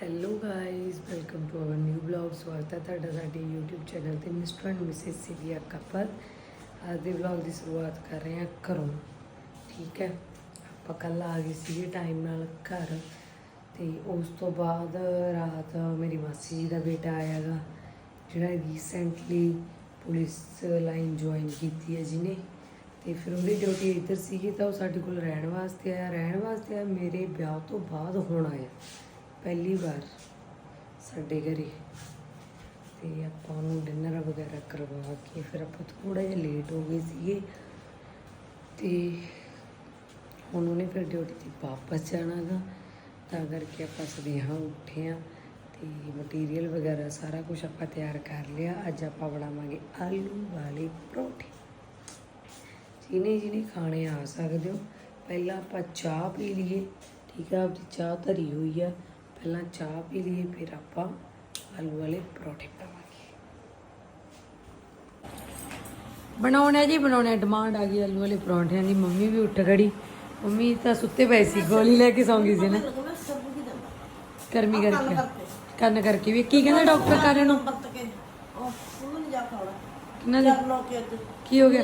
Hello guys welcome to our new blog ਸਵਾਗਤ ਹੈ ਤੁਹਾਡਾ ਸਾਡੇ YouTube ਚੈਨਲ ਤੇ Mr and Mrs Sivia couple ਅੱਜ ਦੇ ਬਲੌਗ ਦੀ ਸ਼ੁਰੂਆਤ ਕਰ ਰਹੇ ਹਾਂ ਘਰੋਂ ਠੀਕ ਹੈ ਆਪਾਂ ਕੱਲ ਆ ਗਏ ਸੀਗੇ ਟਾਈਮ ਨਾਲ ਘਰ ਤੇ ਉਸ ਤੋਂ ਬਾਅਦ ਰਾਤ ਮੇਰੀ ਮਾਸੀ ਜੀ ਦਾ ਬੇਟਾ ਆਇਆਗਾ ਜਿਹੜਾ ਰੀਸੈਂਟਲੀ ਪੁਲਿਸ ਲਾਈਨ ਜੁਆਇਨ ਕੀਤੀ ਹੈ ਜਿਹਨੇ ਤੇ ਫਿਰ ਉਹਦੀ ਡਿਊਟੀ ਇੱਧਰ ਸੀਗੀ ਤਾਂ ਉਹ ਸਾਡੇ ਕੋਲ ਰਹਿਣ ਵਾਸਤੇ ਆਇਆ ਰਹਿਣ ਵਾਸਤੇ ਆ ਮੇਰੇ ਵਿਆਹ ਤੋਂ ਬਾਅਦ ਹੁਣ ਆਇਆ ਪਹਿਲੀ ਵਾਰ ਸਾਡੇ ਘਰੇ ਤੇ ਆਪਾਂ ਉਹਨੂੰ ਡਿਨਰ ਵਗੈਰਾ ਕਰਵਾ ਕੇ ਫਿਰ ਆਪਾਂ ਥੋੜਾ ਜਿਹਾ ਲੇਟ ਹੋ ਗਏ ਸੀਗੇ ਤੇ ਹੁਣ ਉਹਨੇ ਫਿਰ ਡਿਊਟੀ ਤੇ ਵਾਪਸ ਜਾਣਾਗਾ, ਤਾਂ ਕਰਕੇ ਆਪਾਂ ਸਵੇਹਾਂ ਉੱਠੇ ਆ ਤੇ ਮਟੀਰੀਅਲ ਵਗੈਰਾ ਸਾਰਾ ਕੁਝ ਆਪਾਂ ਤਿਆਰ ਕਰ ਲਿਆ। ਅੱਜ ਆਪਾਂ ਬਣਾਵਾਂਗੇ ਆਲੂ ਵਾਲੇ ਪਰੌਂਠੇ। ਜਿਹਨੇ ਜਿਹਨੇ ਖਾਣੇ ਆ ਸਕਦੇ ਹੋ, ਪਹਿਲਾਂ ਆਪਾਂ ਚਾਹ ਪੀ ਲਈਏ, ਠੀਕ ਆ, ਆਪਦੀ ਚਾਹ ਧਰੀ ਹੋਈ ਆ। ਪਹਿਲਾਂ ਚਾਹ ਪੀ ਲਈਏ ਫਿਰ ਆਪਾਂ ਆਲੂ ਵਾਲੇ ਪਰੌਂਠੇ ਬਣਾਵਾਂਗੇ। ਬਣਾਉਣੇ ਜੀ ਬਣਾਉਣੇ। ਡਿਮਾਂਡ ਆ ਗਈ ਆਲੂ ਵਾਲੇ ਪਰੌਂਠਿਆਂ ਦੀ। ਮੰਮੀ ਵੀ ਉੱਠ ਖੜੀ। ਮੰਮੀ ਤਾਂ ਸੁੱਤੇ ਪਏ ਸੀ ਗੋਲੀ ਲੈ ਕੇ ਸੌਂ ਗਈ ਸੀ ਨਾ। ਗਰਮੀ ਕਰਕੇ। ਕੰਨ ਕਰਕੇ। ਵੀ। ਕੀ ਕਹਿੰਦਾ ਡਾਕਟਰ ਕਾਰੇ ਨੂੰ? ਕਿੰਨਾ ਦੀ ਕੀ ਹੋ ਗਿਆ?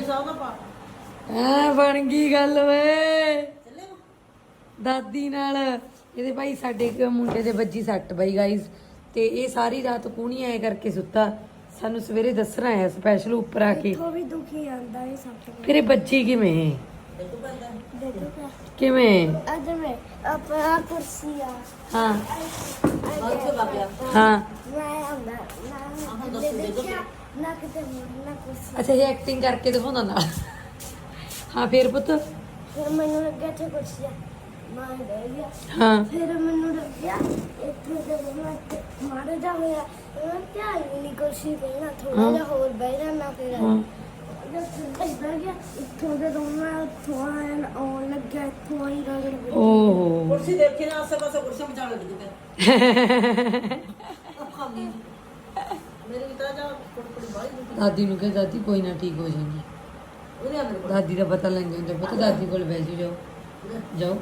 ਐ ਬਣ ਗਈ ਗੱਲ ਵੇ ਦਾਦੀ ਨਾਲ। ਇਹਦੇ ਭਾਈ ਸਾਡੇ ਇੱਕ ਮੁੰਡੇ ਦੇ ਵੱਜੀ ਸੱਟ ਬਈ ਗਾਈਜ਼ ਤੇ ਇਹ ਸਾਰੀ ਰਾਤ ਕੂਣੀ ਆਏ ਕਰਕੇ ਸੁੱਤਾ। ਸਾਨੂੰ ਸਵੇਰੇ ਦੱਸਣਾ ਹੈ ਸਪੈਸ਼ਲ ਉੱਪਰ ਆ ਕੇ। ਵੀ ਦੁਖੀ ਆਂਦਾ ਇਹ ਤੋਂ ਫਿਰ ਇਹ ਬੱਜੀ ਕਿਵੇਂ? ਦੇਖੋ ਕਿਆ ਕਿਵੇਂ? ਅੱਜ ਮੈਂ ਆਪਣਾ ਕੁਰਸੀ ਆ। ਹਾਂ। ਮੈਂ ਹਾਂ ਆਂਦਾ ਨਾ ਦੇ ਦੇਖਿਆ ਨਾ ਕਿਤੇ ਨਾ ਕੁਰਸੀ। ਅੱਛਾ ਇਹ ਐਕਟਿੰਗ ਕਰਕੇ ਦਿਖਾਉਂਦਾ ਨਾਲ। ਹਾਂ ਫਿਰ ਪੁੱਤ। ਫਿਰ ਮੈਨੂੰ ਲੱਗਿਆ ਤੇ ਕੁਰਸੀ ਆ। ਗਿਆ ਹਾਂ। ਫਿਰ ਮੈਨੂੰ ਲੱਗਿਆ ਇੱਥੇ ਜਦੋਂ ਮੈਂ ਮਾਰ ਜਾਵੇਗਾ ਮੈਂ ਧਿਆਨ ਹੀ ਨਹੀਂ ਕੁਰਸੀ ਤੇ ਨਾ ਥੋੜਾ ਜਿਹਾ ਹੋਰ ਬਹਿ ਜਾਣਾ ਫਿਰ। ਹਾਂ। ਜਦ ਫਿਰ ਬਹਿ ਗਿਆ ਇੱਥੋਂ ਜਦੋਂ ਮੈਂ ਉੱਥੋਂ ਆਇਆ ਆਉਣ ਲੱਗਿਆ ਇੱਥੋਂ ਹੀ ਰਗੜ ਗਈ ਓਹੋ। ਕੁਰਸੀ ਦੇਖੀ ਨਾ ਆਸੇ ਪਾਸੇ ਕੁਰਸੀ ਮਚਾਣ ਲੱਗੀ ਤੇ ਅੱਖਾਂ ਦੀ ਮੇਰੀ ਤਾਂ ਜਾ ਕੁੜਕੁੜੀ ਬਾਈ ਦੀ ਦਾਦੀ ਨੂੰ ਕਹੇ ਦਾਦੀ ਕੋਈ ਨਾ ਠੀਕ ਹੋ ਜਾਏਗੀ। ਉਹਨੇ ਮੇਰੇ ਕੋਲ ਦਾਦੀ ਦਾ ਪਤਾ ਲੈਂਦੇ ਹੁੰਦੇ ਪਤਾ ਦਾਦੀ ਕੋਲ ਬਹਿ ਜਾਓ ਜਾਓ।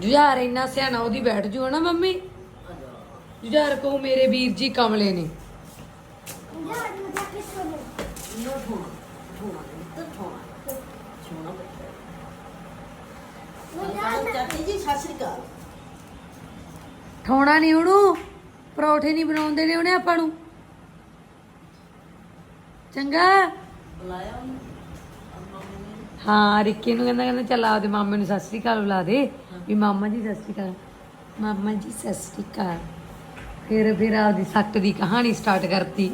ਜੁਝਾਰ ਇੰਨਾ ਸਿਆਣਾ ਉਹਦੀ ਬੈਠ ਜੂ ਨਾ ਮੰਮੀ? ਜੁਝਾਰ ਕਹੂ ਮੇਰੇ ਵੀਰ ਜੀ ਕਮਲੇ ਨੇ। ਠੋਣਾ ਠੋਣਾ ਠੋਣਾ ਠੋਣਾ ਚਾਚੀ ਜੀ ਸਤਿ ਸ੍ਰੀ ਅਕਾਲ ਠਾਉਣਾ ਨਹੀਂ ਉਹਨੂੰ? ਪਰੌਠੇ ਨਹੀਂ ਬਣਾਉਂਦੇ ਨੇ ਉਹਨੇ ਆਪਾਂ ਨੂੰ। ਚੰਗਾ? ਬੁਲਾਇਆ ਉਹਨੂੰ। ਹਾਂ ਰਿੱਕੀ ਨੂੰ ਕਹਿੰਦਾ ਕਹਿੰਦਾ ਚੱਲ ਆਪਦੇ ਮਾਮੇ ਨੂੰ ਸਤਿ ਸ੍ਰੀ ਅਕਾਲ ਬੁਲਾ ਦੇ। ਵੀ ਮਾਮਾ ਜੀ ਸਤਿ ਸ੍ਰੀ ਅਕਾਲ। ਮਾਮਾ ਜੀ ਸਤਿ ਸ੍ਰੀ ਅਕਾਲ। ਫਿਰ ਫਿਰ ਆਪਦੀ ਸੱਟ ਦੀ ਕਹਾਣੀ ਸਟਾਰਟ ਕਰਤੀ।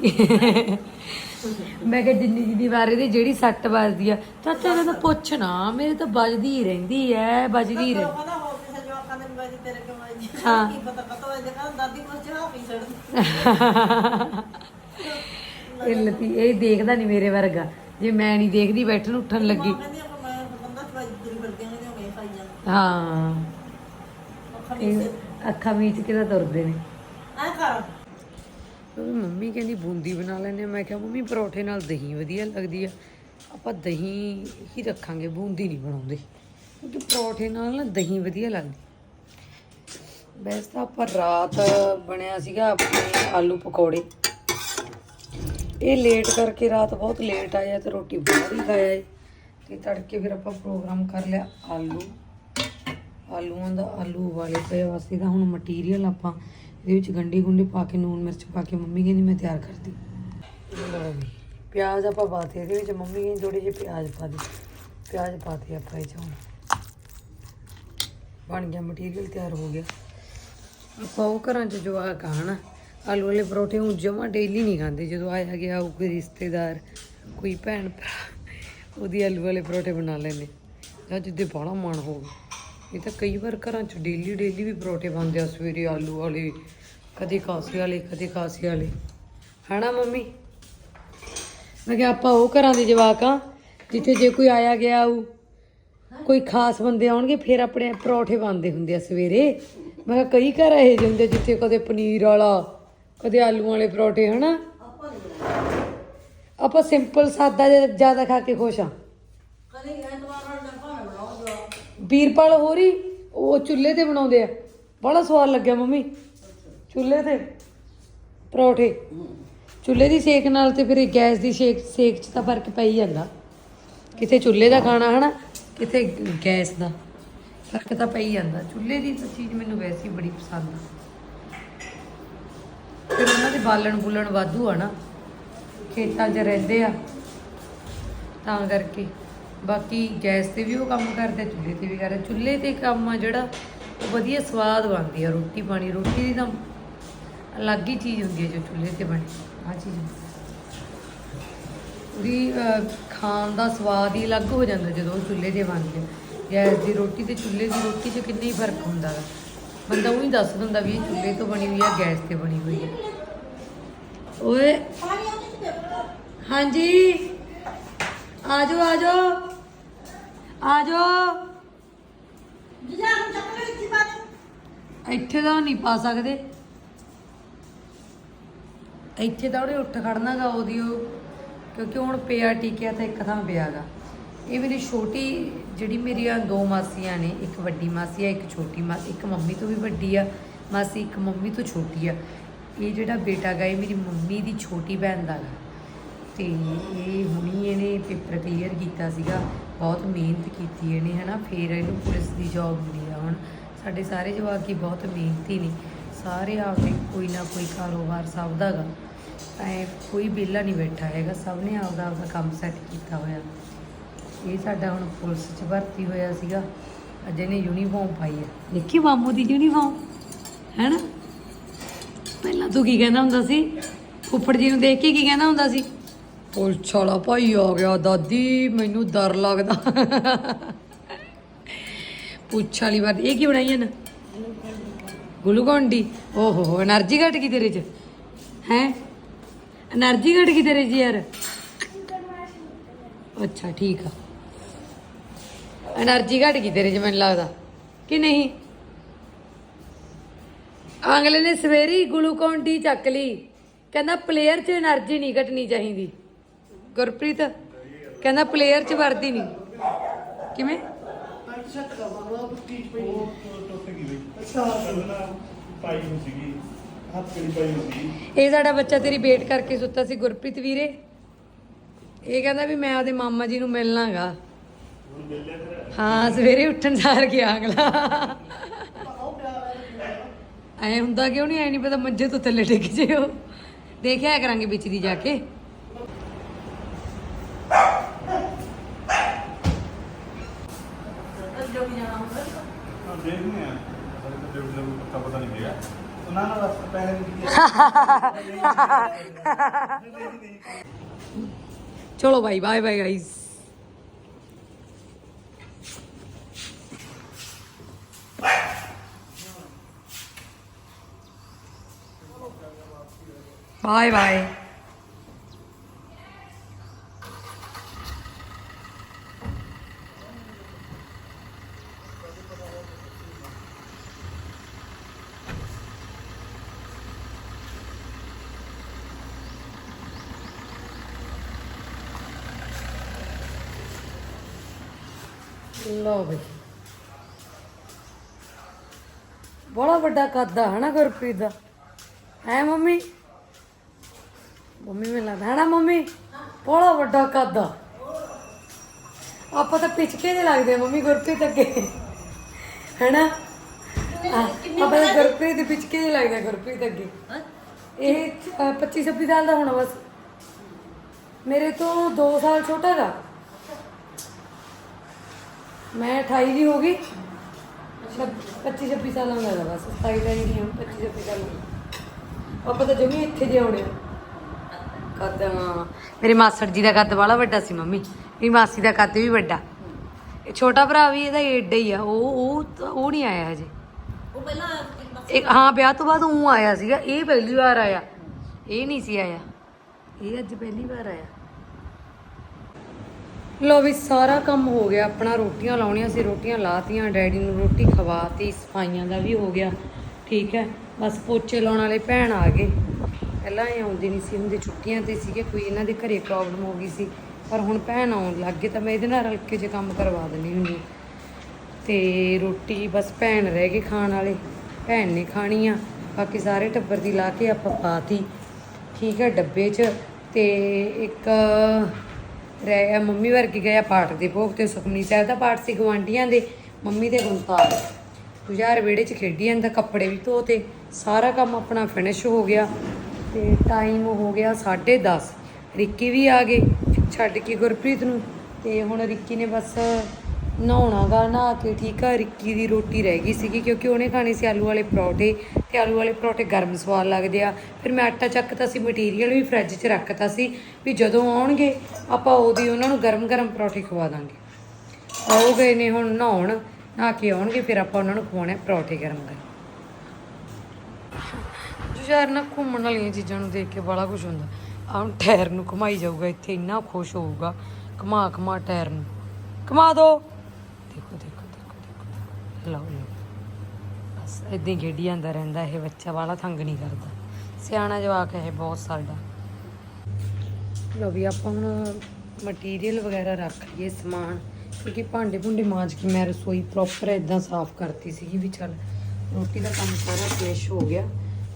ਮੈਂ ਕਿਹਾ ਜਿੰਨੀ ਜਿੰਨੀ ਵਾਰ ਇਹਦੀ ਜਿਹੜੀ ਸੱਟ ਵੱਜਦੀ ਆ ਚਾਚਾ ਕਹਿੰਦਾ ਪੁੱਛ ਨਾ ਮੇਰੇ ਤਾਂ ਵੱਜਦੀ ਹੀ ਰਹਿੰਦੀ ਐ ਵੱਜਦੀ ਹੀ ਰਹਿੰਦੀ। ਪਤਾ ਹੋ ਕਿਸੇ ਜਵਾਕਾਂ ਦੇ ਬਾਜੀ ਤੇਰੇ ਕਿਉਂ ਆਈ ਹਾਂ। ਕੀ ਪਤਾ ਪਤਾ ਹੋਏ ਦੇਖਾ ਦਾਦੀ ਕੋਲ ਚਾਹ ਪੀ ਛੱਡਦੀ ਇਹ ਲਤੀ ਇਹ ਦੇਖਦਾ ਨਹੀਂ ਮੇਰੇ ਵਰਗਾ। ਜੇ ਮੈਂ ਨਹੀਂ ਦੇਖਦੀ ਬੈਠਣ ਉੱਠਣ ਲੱਗੀ। ਮਾਂ ਕਹਿੰਦੀ ਆਪਾਂ ਮੈਂ ਬੰਦਾ ਚਵਾਈ ਤੁਰੀ ਫਿਰਦੀ ਹਾਂ ਤੇ ਮੈਂ ਖਾਈ ਜਾਂਦਾ ਹਾਂ। ਅੱਖਾਂ ਇਹ ਨਹੀਂ ਅੱਖਾਂ ਮੀਚ ਕੇ ਤਾਂ ਤੁਰਦੇ ਨੇ। ਐ ਕਰ। ਮੰਮੀ ਕਹਿੰਦੀ ਬੂੰਦੀ ਬਣਾ ਲੈਨੇ। ਮੈਂ ਕਿਹਾ ਮੰਮੀ ਪਰੌਠੇ ਨਾਲ ਦਹੀਂ ਵਧੀਆ ਲੱਗਦੀ ਆ। ਆਪਾਂ ਦਹੀਂ ਹੀ ਰੱਖਾਂਗੇ ਬੂੰਦੀ ਨਹੀਂ ਬਣਾਉਂਦੇ। ਕਿਉਂਕਿ ਪਰੌਠੇ ਨਾਲ ਨਾ ਦਹੀਂ ਵਧੀਆ ਲੱਗਦੀ। ਵੈਸੇ ਤਾਂ ਆਪਾਂ ਰਾਤ ਬਣਿਆ ਸੀਗਾ ਆਪਣੇ ਆਲੂ ਪਕੌੜੇ। ਇਹ ਲੇਟ ਕਰਕੇ ਰਾਤ ਬਹੁਤ ਲੇਟ ਆਇਆ ਤੇ ਰੋਟੀ ਬਾਹਰ ਹੀ ਖਾਇਆ ਏ। ਤੇ ਤੜਕੇ ਫਿਰ ਆਪਾਂ ਪ੍ਰੋਗਰਾਮ ਕਰ ਲਿਆ ਆਲੂ। ਆਲੂਆਂ ਦਾ ਆਲੂ ਉਬਾਲੇ ਪਏ ਵਾਸਤੇ। ਦਾ ਹੁਣ ਮਟੀਰੀਅਲ ਆਪਾਂ ਇਹਦੇ ਵਿੱਚ ਗੰਢੀ ਗੁੰਡੇ ਪਾ ਕੇ ਨੂਨ ਮਿਰਚ ਪਾ ਕੇ ਮੰਮੀ ਕਹਿੰਦੀ ਮੈਂ ਤਿਆਰ ਕਰਦੀ। ਲਓ ਵੀ ਪਿਆਜ਼ ਆਪਾਂ ਪਾਤੇ, ਇਹਦੇ ਵਿੱਚ ਮੰਮੀ ਕਹਿੰਦੀ ਥੋੜੇ ਜਿਹੇ ਪਿਆਜ਼ ਪਾ ਦੇ। ਪਿਆਜ਼ ਪਾਤੇ ਆਪਾਂ ਇਹ 'ਚ ਬਣ ਗਿਆ ਮਟੀਰੀਅਲ ਤਿਆਰ ਹੋ ਗਿਆ। ਆਪਾਂ ਉਹ ਘਰਾਂ 'ਚ ਜਵਾਕ ਆ ਹਨਾ ਆਲੂ ਵਾਲੇ ਪਰੌਠੇ ਹੁਣ ਜਮਾ ਡੇਲੀ ਨਹੀਂ ਖਾਂਦੇ। ਜਦੋਂ ਆਇਆ ਗਿਆ ਉਹ ਕੋਈ ਰਿਸ਼ਤੇਦਾਰ, ਕੋਈ ਭੈਣ ਭਰਾ, ਉਹਦੀ ਆਲੂ ਵਾਲੇ ਪਰੌਠੇ ਬਣਾ ਲੈਂਦੇ। ਜਾਂ ਜਿੱਦੇ ਬੜਾ ਮਨ ਹੋਵੇ ਇਹ ਤਾਂ ਕਈ ਵਾਰ ਘਰਾਂ 'ਚ ਡੇਲੀ ਡੇਲੀ ਵੀ ਪਰੌਠੇ ਬਣਦੇ ਆ, ਸਵੇਰੇ ਆਲੂ ਵਾਲੇ, ਕਦੇ ਕਾਸੇ ਵਾਲੇ, ਕਦੇ ਕਾਸੇ ਵਾਲੇ। ਹਨਾ ਮੰਮੀ? ਮੈਂ ਕਿਹਾ ਆਪਾਂ ਉਹ ਘਰਾਂ ਦੇ ਜਵਾਕ ਆ ਜਿੱਥੇ ਜੇ ਕੋਈ ਆਇਆ ਗਿਆ ਉਹ ਕੋਈ ਖਾਸ ਬੰਦੇ ਆਉਣਗੇ, ਫਿਰ ਆਪਣੇ ਪਰੌਠੇ ਬਣਦੇ ਹੁੰਦੇ ਆ ਸਵੇਰੇ। ਮੈਂ ਕਿਹਾ ਕਈ ਘਰ ਇਹੋ ਜਿਹੇ ਹੁੰਦੇ ਜਿੱਥੇ ਕਦੇ ਪਨੀਰ ਵਾਲਾ, ਕਦੇ ਆਲੂ ਵਾਲੇ ਪਰੌਠੇ, ਹਨਾ? ਆਪਾਂ ਸਿੰਪਲ ਸਾਦਾ ਜ਼ਿਆਦਾ ਖਾ ਕੇ ਖੁਸ਼ ਆ ਕਦੇ ਐਤਵਾਰ ਨਾਲ ਡੱਬਾ ਬਣਾਓ ਜਵਾ ਵੀਰਪਾਲ ਹੋਰੀ ਉਹ ਚੁੱਲ੍ਹੇ ਤੇ ਬਣਾਉਂਦੇ ਆ। ਬੜਾ ਸਵਾਦ ਲੱਗਿਆ ਮੰਮੀ, ਚੁੱਲ੍ਹੇ ਤੇ ਪਰੌਠੇ। ਚੁੱਲ੍ਹੇ ਦੀ ਸੇਕ ਨਾਲ ਤੇ ਫਿਰ ਗੈਸ ਦੀ ਸੇਕ ਸੇਕ 'ਚ ਤਾਂ ਫ਼ਰਕ ਪੈ ਹੀ ਜਾਂਦਾ। ਕਿਤੇ ਚੁੱਲ੍ਹੇ ਦਾ ਖਾਣਾ ਹਨਾ ਕਿਤੇ ਗੈਸ ਦਾ ਫ਼ਰਕ ਤਾਂ ਪਈ ਜਾਂਦਾ। ਚੁੱਲ੍ਹੇ ਦੀ ਤਾਂ ਚੀਜ਼ ਮੈਨੂੰ ਵੈਸੇ ਹੀ ਬੜੀ ਪਸੰਦ ਆ। ਫਿਰ ਉਹਨਾਂ ਦੇ ਬਾਲਣ ਬੁਲਣ ਵਾਧੂ ਆ ਨਾ, ਖੇਤਾਂ 'ਚ ਰਹਿੰਦੇ ਆ, ਤਾਂ ਕਰਕੇ। ਬਾਕੀ ਗੈਸ ਤੇ ਵੀ ਉਹ ਕੰਮ ਕਰਦੇ, ਚੁੱਲ੍ਹੇ ਤੇ ਵੀ ਕਰਦੇ। ਚੁੱਲ੍ਹੇ ਤੇ ਕੰਮ ਆ ਜਿਹੜਾ, ਉਹ ਵਧੀਆ ਸਵਾਦ ਬਣਦੀ ਆ ਰੋਟੀ ਪਾਣੀ। ਰੋਟੀ ਦੀ ਤਾਂ ਅਲੱਗ ਹੀ ਚੀਜ਼ ਹੁੰਦੀ ਹੈ ਜੋ ਚੁੱਲ੍ਹੇ ਤੇ ਬਣੀ। ਆ ਚੀਜ਼ ਉਹਦੀ ਖਾਣ ਦਾ ਸਵਾਦ ਹੀ ਅਲੱਗ ਹੋ ਜਾਂਦਾ ਜਦੋਂ ਉਹ ਚੁੱਲ੍ਹੇ ਤੇ ਬਣਦੀ ਹੈ ਗੈਸ ਦੀ ਰੋਟੀ ਤੇ ਚੁੱਲ੍ਹੇ ਦੀ ਰੋਟੀ 'ਚ ਕਿੰਨਾ ਹੀ ਫ਼ਰਕ ਹੁੰਦਾ ਗਾ ਬੰਦਾ ਉਹ ਹੀ ਦੱਸ ਦਿੰਦਾ ਵੀ ਇਹ ਚੁੱਲ੍ਹੇ ਤੋਂ ਬਣੀ ਹੋਈ ਆ, ਗੈਸ ਤੇ ਬਣੀ ਹੋਈ ਹੈ ਓਏ, ਹਾਂਜੀ ਆਜੋ ਆਜੋ ਨੂੰ ਚੱਕ ਲੈ ਇੱਥੇ ਬਾਤ ਇੱਥੇ ਤਾਂ ਨਹੀਂ ਪਾ ਸਕਦੇ। ਇੱਥੇ ਤਾਂ ਉਹਨੇ ਉੱਠ ਖੜਨਾਗਾ ਉਹਦੀ ਉਹ ਕਿਉਂਕਿ ਹੁਣ ਪਿਆ ਟਿਕਿਆ ਤਾਂ ਇੱਕ ਥਾਂ ਪਿਆਗਾ ਇਹ ਮੇਰੀ ਛੋਟੀ ਜਿਹੜੀ ਮੇਰੀਆਂ ਦੋ ਮਾਸੀਆਂ ਨੇ ਇੱਕ ਵੱਡੀ ਮਾਸੀ ਆ ਇੱਕ ਛੋਟੀ ਮਾਸੀ ਇੱਕ ਮੰਮੀ ਤੋਂ ਵੀ ਵੱਡੀ ਆ ਮਾਸੀ ਇੱਕ ਮੰਮੀ ਤੋਂ ਛੋਟੀ ਆ। ਇਹ ਜਿਹੜਾ ਬੇਟਾ ਗਾ ਇਹ ਮੇਰੀ ਮੰਮੀ ਦੀ ਛੋਟੀ ਭੈਣ ਦਾ ਗਾ। ਤੇ ਇਹ ਹੁਣੀ ਇਹਨੇ ਪੇਪਰ ਕਲੀਅਰ ਕੀਤਾ ਸੀਗਾ। ਬਹੁਤ ਮਿਹਨਤ ਕੀਤੀ ਇਹਨੇ, ਹਨਾ? ਫੇਰ ਇਹਨੂੰ ਪੁਲਿਸ ਦੀ ਜੌਬ ਮਿਲੀ ਆ ਹੁਣ। ਸਾਡੇ ਸਾਰੇ ਜਵਾਕ ਹੀ ਬਹੁਤ ਮਿਹਨਤੀ ਨੇ। ਸਾਰੇ ਆਪਦੇ ਕੋਈ ਨਾ ਕੋਈ ਕਾਰੋਬਾਰ ਸਭ ਦਾ ਗਾ। ਐ ਕੋਈ ਵਿਹਲਾ ਨਹੀਂ ਬੈਠਾ ਹੈਗਾ। ਸਭ ਨੇ ਆਪਦਾ ਆਪਦਾ ਕੰਮ ਸੈੱਟ ਕੀਤਾ ਹੋਇਆ। ਇਹ ਸਾਡਾ ਹੁਣ ਪੁਲਿਸ 'ਚ ਭਰਤੀ ਹੋਇਆ ਸੀਗਾ। ਅੱਜ ਇਹਨੇ ਯੂਨੀਫਾਰਮ ਪਾਈ ਹੈ ਦੇਖੀ ਮਾਮੂ ਦੀ ਯੂਨੀਫਾਰਮ ਹੈਨਾ? ਪਹਿਲਾਂ ਤੂੰ ਕੀ ਕਹਿੰਦਾ ਹੁੰਦਾ ਸੀ? ਫੁੱਫੜ ਜੀ ਨੂੰ ਦੇਖ ਕੇ ਕੀ ਕਹਿੰਦਾ ਹੁੰਦਾ ਸੀ? ਪੁਲਿਸ ਵਾਲਾ ਭਾਈ ਆ ਗਿਆ, ਦਾਦੀ, ਮੈਨੂੰ ਡਰ ਲੱਗਦਾ। ਪੁੱਛ ਵਾਲੀ ਬਾਤ, ਇਹ ਕੀ ਬਣਾਈ ਹੈ ਨਾ ਗੁਲੂਕੌਂਡੀ ਓਹੋ ਹੋ એનર્ਜੀ ਘਟ ਗਈ ਤੇਰੇ 'ਚ, ਹੈ? એનર્ਜੀ ਘਟ ਗਈ ਤੇਰੇ ਜੀ ਯਾਰ। ਅੱਛਾ, ਠੀਕ ਆ। એનર્ਜੀ ਘਟ ਗਈ ਤੇਰੇ 'ਚ, ਮੈਨੂੰ ਲੱਗਦਾ। ਕਿ ਨਹੀਂ? ਅਗਲੇ ਨੇ ਸਵੇਰੀ ਗਲੂਕੌਨ ਡੀ ਚੱਕ ਲਈ। ਕਹਿੰਦਾ ਪਲੇਅਰ 'ਚ એનર્ਜੀ ਨਹੀਂ ਘਟਣੀ ਚਾਹੀਦੀ। ਗੁਰਪ੍ਰੀਤ, ਕਹਿੰਦਾ ਪਲੇਅਰ 'ਚ ਵਰਦੀ ਨਹੀਂ। ਕਿਵੇਂ? ਇਹ ਸਾਡਾ ਬੱਚਾ ਤੇਰੀ ਵੇਟ ਕਰਕੇ ਸੁੱਤਾ ਸੀ ਗੁਰਪ੍ਰੀਤ ਵੀਰੇ। ਇਹ ਕਹਿੰਦਾ ਵੀ ਮੈਂ ਆਪਦੇ ਮਾਮਾ ਜੀ ਨੂੰ ਮਿਲਣਾਗਾ। ਹਾਂ, ਸਵੇਰੇ ਉੱਠਣ ਸਾਰ ਗਿਆ ਅਗਲਾ। ਐ ਹੁੰਦਾ ਕਿਉਂ ਨਹੀਂ ਐ ਨਹੀਂ ਪਤਾ ਮੰਜੇ ਤੋਂ ਥੱਲੇ ਡਿੱਗ ਜੇ ਉਹ ਦੇਖਿਆ ਕਰਾਂਗੇ ਵਿੱਚ ਦੀ ਜਾ ਕੇ। ਜੋ ਵੀ ਜਾਣਾ ਹੁੰਦਾ ਹਾਂ ਦੇਖਦੇ ਆ ਸਾਡੇ ਤਾਂ ਡਿਊਟੀ ਦਾ ਕੋਈ ਪਤਾ ਪਤਾ ਨਹੀਂ ਹੈਗਾ ਨਾ ਨਾ ਬਸ ਪੈਸੇ ਨਹੀਂ ਚਲੋ ਭਾਈ bye bye guys bye bye ਲਓ ਬਈ। ਬੜਾ ਵੱਡਾ ਕੱਦ ਆ ਹਨਾ ਗੁਰਪ੍ਰੀਤ ਦਾ। ਹੈ ਮੰਮੀ? ਮੰਮੀ ਮੈਨੂੰ ਲੱਗਦਾ ਹੈ ਨਾ ਮੰਮੀ? ਬੜਾ ਵੱਡਾ ਕੱਦ ਆ। ਆਪਾਂ ਤਾਂ ਪਿਚਕੇ ਜਿਹੇ ਲੱਗਦੇ ਆ ਮੰਮੀ ਗੁਰਪ੍ਰੀਤ ਅੱਗੇ। ਹੈਨਾ? ਆਪਾਂ ਤਾਂ ਗੁਰਪ੍ਰੀਤ ਦੇ ਪਿਚਕੇ ਜਿਹੇ ਲੱਗਦੇ ਆ ਗੁਰਪ੍ਰੀਤ ਅੱਗੇ। ਇਹ 25 26 ਸਾਲ ਦਾ ਹੋਣਾ ਬਸ। ਮੇਰੇ ਤੋਂ 2 ਸਾਲ ਛੋਟਾ ਗਾ ਮੈਂ 28 ਦੀ ਹੋ ਗਈ। 25 26 ਸਾਲਾਂ ਦਾ ਹੈਗਾ ਬਸ 27 ਦਾ ਹੀ ਨਹੀਂ ਹੁਣ 25 26 ਸਾਲਾਂ ਦਾ। ਆਪਾਂ ਤਾਂ ਜਮੀ ਇੱਥੇ ਜੇ ਆਉਣੇ ਕੱਦ ਮੇਰੇ ਮਾਸੜ ਜੀ ਦਾ ਕੱਦ ਵਾਲਾ ਵੱਡਾ ਸੀ ਮੰਮੀ। ਮੇਰੀ ਮਾਸੀ ਦਾ ਕੱਦ ਵੀ ਵੱਡਾ। ਇਹ ਛੋਟਾ ਭਰਾ ਵੀ ਇਹਦਾ ਏਡਾ ਹੀ ਆ ਉਹ ਉਹ ਉਹ ਨਹੀਂ ਆਇਆ ਹਜੇ। ਉਹ ਪਹਿਲਾਂ ਇੱਕ ਹਾਂ ਵਿਆਹ ਤੋਂ ਬਾਅਦ ਉਹ ਆਇਆ ਸੀਗਾ ਇਹ ਪਹਿਲੀ ਵਾਰ ਆਇਆ। ਇਹ ਨਹੀਂ ਸੀ ਆਇਆ। ਇਹ ਅੱਜ ਪਹਿਲੀ ਵਾਰ ਆਇਆ। ਲੋ ਵੀ ਸਾਰਾ ਕੰਮ ਹੋ ਗਿਆ, ਆਪਣਾ ਰੋਟੀਆਂ ਲਾਉਣੀਆਂ ਸੀ, ਰੋਟੀਆਂ ਲਾਤੀਆਂ, ਡੈਡੀ ਨੂੰ ਰੋਟੀ ਖਵਾਤੀ, ਸਫਾਈਆਂ ਦਾ ਵੀ ਹੋ ਗਿਆ, ਠੀਕ ਹੈ। ਬਸ ਪੋਚੇ ਲਾਉਣ ਵਾਲੇ ਭੈਣ ਆ ਗਏ। ਪਹਿਲਾਂ ਇਹ ਆਉਂਦੇ ਨਹੀਂ ਸੀ ਹੁੰਦੇ ਛੁੱਟੀਆਂ ਤੇ ਸੀਗੇ, ਕੋਈ ਇਹਨਾਂ ਦੇ ਘਰੇ ਪ੍ਰੋਬਲਮ ਹੋ ਗਈ ਸੀ। ਪਰ ਹੁਣ ਭੈਣ ਆਉਣ ਲੱਗ ਗਏ ਤਾਂ ਮੈਂ ਇਹਦੇ ਨਾਲ ਰਲ ਕੇ ਜੇ ਕੰਮ ਕਰਵਾ ਦਿੰਦੀ ਹੁੰਦੀ ਹਾਂ। ਤੇ ਰੋਟੀ ਬਸ ਭੈਣ ਰਹਿ ਗਏ ਖਾਣ ਵਾਲੇ, ਭੈਣ ਨੇ ਖਾਣੀ ਆ। ਬਾਕੀ ਸਾਰੇ ਟੱਬਰ ਦੀ ਲਾ ਕੇ ਆਪਾਂ ਪਾਤੀ, ਠੀਕ ਹੈ, ਡੱਬੇ 'ਚ। ਤੇ ਇੱਕ ਰਹਿ ਗਿਆ, ਮੰਮੀ ਵਰਗੀ ਗਿਆ ਪਾਠ ਦੇ ਭੋਗ ਤੇ, ਸੁਖਮਨੀ ਸਾਹਿਬ ਦਾ ਪਾਠ ਸੀ ਗਵਾਂਢੀਆਂ ਦੇ, ਮੰਮੀ ਦੇ ਗੁਣਤਾਰ ਪੁਜਾਰ ਵਿਹੜੇ 'ਚ ਖੇਡੀ ਜਾਂਦਾ ਕੱਪੜੇ ਵੀ ਧੋਤੇ, ਸਾਰਾ ਕੰਮ ਆਪਣਾ ਫਿਨਿਸ਼ ਹੋ ਗਿਆ ਤੇ ਟਾਈਮ ਹੋ ਗਿਆ 10:30 ਰਿੱਕੀ ਵੀ ਆ ਗਏ, ਛੱਡ ਕੇ ਗੁਰਪ੍ਰੀਤ ਨੂੰ ਤੇ ਹੁਣ ਰਿੱਕੀ ਨੇ ਬਸ ਨਹਾਉਣਾ ਗਾ ਨਹਾ ਕੇ ਠੀਕ ਆ, ਰਿੱਕੀ ਦੀ ਰੋਟੀ ਰਹਿ ਗਈ ਸੀਗੀ ਕਿਉਂਕਿ ਉਹਨੇ ਖਾਣੀ ਸੀ ਆਲੂ ਵਾਲੇ ਪਰੌਠੇ ਤੇ ਆਲੂ ਵਾਲੇ ਪਰੌਠੇ ਗਰਮ ਸਵਾਦ ਲੱਗਦੇ ਆ। ਫਿਰ ਮੈਂ ਆਟਾ ਚੱਕਤਾ ਸੀ, ਮਟੀਰੀਅਲ ਵੀ ਫ੍ਰਿਜ 'ਚ ਰੱਖਤਾ ਸੀ ਵੀ ਜਦੋਂ ਆਉਣਗੇ ਆਪਾਂ ਉਹਦੀ ਉਹਨਾਂ ਨੂੰ ਗਰਮ ਗਰਮ ਪਰੌਠੇ ਖਵਾ ਦਾਂਗੇ। ਆਉ ਗਏ ਨੇ ਹੁਣ ਨਹਾਉਣ, ਨਹਾ ਕੇ ਆਉਣਗੇ, ਫਿਰ ਆਪਾਂ ਉਹਨਾਂ ਨੂੰ ਖਵਾਉਣੇ ਆ ਪਰੌਠੇ ਗਰਮ ਗਰਮ ਯਾਰ ਨਾ ਘੁੰਮਣ ਵਾਲੀਆਂ ਚੀਜ਼ਾਂ ਨੂੰ ਦੇਖ ਕੇ ਬੜਾ ਕੁਝ ਹੁੰਦਾ। ਆਹ ਹੁਣ ਟਾਇਰ ਨੂੰ ਘੁਮਾਈ ਜਾਊਗਾ, ਇੱਥੇ ਇੰਨਾ ਖੁਸ਼ ਹੋਊਗਾ ਘੁਮਾ ਘੁਮਾ ਟਾਇਰ ਨੂੰ। ਘੁਮਾ ਦੋ। ਲਓ ਲਓ ਬਸ ਇਦਾਂ ਹੀ ਖੇਡੀ ਜਾਂਦਾ ਰਹਿੰਦਾ ਇਹ ਬੱਚਾ ਵਾਲਾ ਤੰਗ ਨਹੀਂ ਕਰਦਾ। ਸਿਆਣਾ ਜਵਾਕ ਹੈ ਇਹ ਬਹੁਤ ਸਾਡਾ। ਲਓ ਵੀ ਆਪਾਂ ਹੁਣ ਮਟੀਰੀਅਲ ਵਗੈਰਾ ਰੱਖ ਲਈਏ ਸਮਾਨ। ਕਿਉਂਕਿ ਭਾਂਡੇ ਭੁੰਡੇ ਮਾਂਜ ਕੇ ਮੈਂ ਰਸੋਈ ਪ੍ਰੋਪਰ ਇਦਾਂ ਸਾਫ਼ ਕਰਤੀ ਸੀਗੀ ਵੀ ਚੱਲ ਰੋਟੀ ਦਾ ਕੰਮ ਸਾਰਾ ਫਿਨਿਸ਼ ਹੋ ਗਿਆ।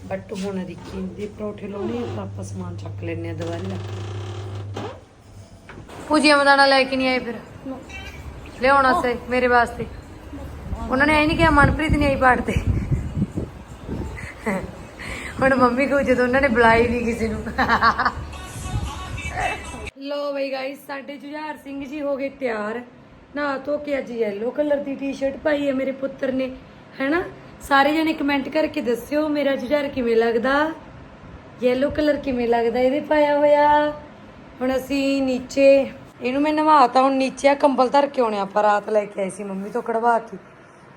ਬਟ ਹੁਣ ਰਿੱਕੀ ਦੇ ਪਰੌਠੇ ਲਾਉਣੇ ਆ ਤਾਂ ਆਪਾਂ ਸਮਾਨ ਚੱਕ ਲੈਣੇ ਆ ਦਵਾਲਾ ਪੂਜੀਆਂ ਮਦਾਨਾ ਲੈ ਕੇ ਨਹੀਂ ਆਏ ਫਿਰ? ਲਿਆਉਣਾ ਸੇ ਮੇਰੇ ਵਾਸਤੇ। ਉਹਨਾਂ ਨੇ ਐ ਨਹੀਂ ਕਿਹਾ, ਮਨਪ੍ਰੀਤ ਨਹੀਂ ਆਈ ਪਾਠ ਤੇ। ਹੁਣ ਮੰਮੀ ਕੋ ਜਦੋਂ ਉਹਨਾਂ ਨੇ ਬੁਲਾਈ ਨਹੀਂ ਕਿਸੇ ਨੂੰ। ਲੋ ਬਈ ਗਾਇਸ ਸਾਡੇ ਜੁਝਾਰ ਸਿੰਘ ਜੀ ਹੋ ਗਏ ਤਿਆਰ। ਨਾ ਧੋ ਕੇ ਅੱਜ ਯੈਲੋ ਕਲਰ ਦੀ ਟੀ-ਸ਼ਰਟ ਪਾਈ ਹੈ ਮੇਰੇ ਪੁੱਤਰ ਨੇ। ਹੈਨਾ? ਸਾਰੇ ਜਣੇ ਕਮੈਂਟ ਕਰਕੇ ਦੱਸਿਓ ਮੇਰਾ ਜੁਝਾਰ ਕਿਵੇਂ ਲੱਗਦਾ? ਯੈਲੋ ਕਲਰ ਕਿਵੇਂ ਲੱਗਦਾ ਇਹਦੇ ਪਾਇਆ ਹੋਇਆ? ਹੁਣ ਅਸੀਂ ਨੀਚੇ ਇਹਨੂੰ ਮੈਂ ਨਵਾਤਾ ਹੁਣ ਨੀਚੇ ਆ, ਕੰਬਲ ਧਰ ਕੇ ਆਉਣੇ ਆਪਾਂ, ਰਾਤ ਲੈ ਕੇ ਆਏ ਸੀ ਮੰਮੀ ਤੋਂ ਕਢਵਾ ਕੇ।